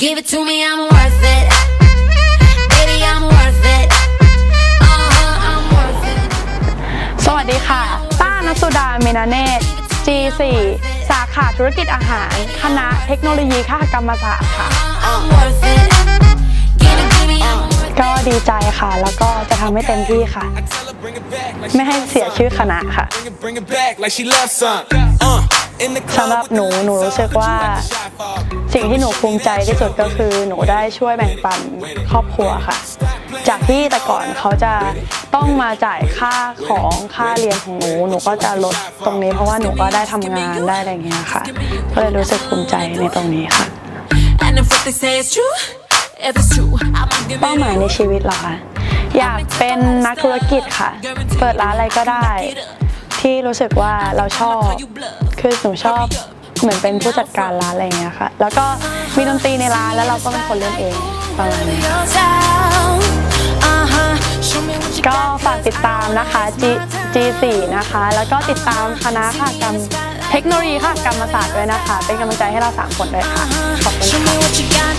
me I'm worth it. Baby, I'm worth it. Uh-huh, I'm worth it. สวัสดีค่ะต้านัสุดาเมนาเนต G4 สาขาธุรกิจอาหาร คณะเทคโนโลยีคหกรรมศาสตร์ค่ะ I'm worth it. Give it, give me, I'm worth it. ก็ดีใจค่ะ แล้วก็จะทำให้เต็มที่ค่ะ Tell her bring it back like ไม่ให้เสียชื่อคณะค่ะ bring it, bring it back like she loves some. Uh, in the สำหรับหนูหนูรู้สึกว่า สิ่งที่หนูภูมิใจที่สุดก็คือหนูได้ช่วยแบ่งปันครอบครัวค่ะ จากที่แต่ก่อนเขาจะต้องมาจ่ายค่าของค่าเรียนของหนูหนูก็จะลดตรงนี้เพราะว่าหนูก็ได้ทำงานได้อะไรอย่างเงี้ยค่ะ ก็เลยรู้สึกภูมิใจในตรงนี้ค่ะ And if what they say is true, if it's true, I'ma give เป้า it หมายในชีวิตเหรอคะอยากเป็นนักธุรกิจค่ะ เปิดร้านอะไรก็ได้ ที่รู้สึกว่าเราชอบ คือหนูชอบ เหมือนเป็นผู้จัดการร้านอะไรอย่างเงี้ยค่ะ แล้วก็มีดนตรีในร้านแล้วเราก็เป็นคนเล่นเองประมาณนี้ก็ฝากติดตามนะคะ G G4 นะคะ แล้วก็ติดตามคณะค่ะกรรมเทคโนโลยีค่ะกรรมศาสตร์ด้วยนะคะ เป็นกำลังใจให้เราสามคนด้วยค่ะ ขอบคุณค่ะ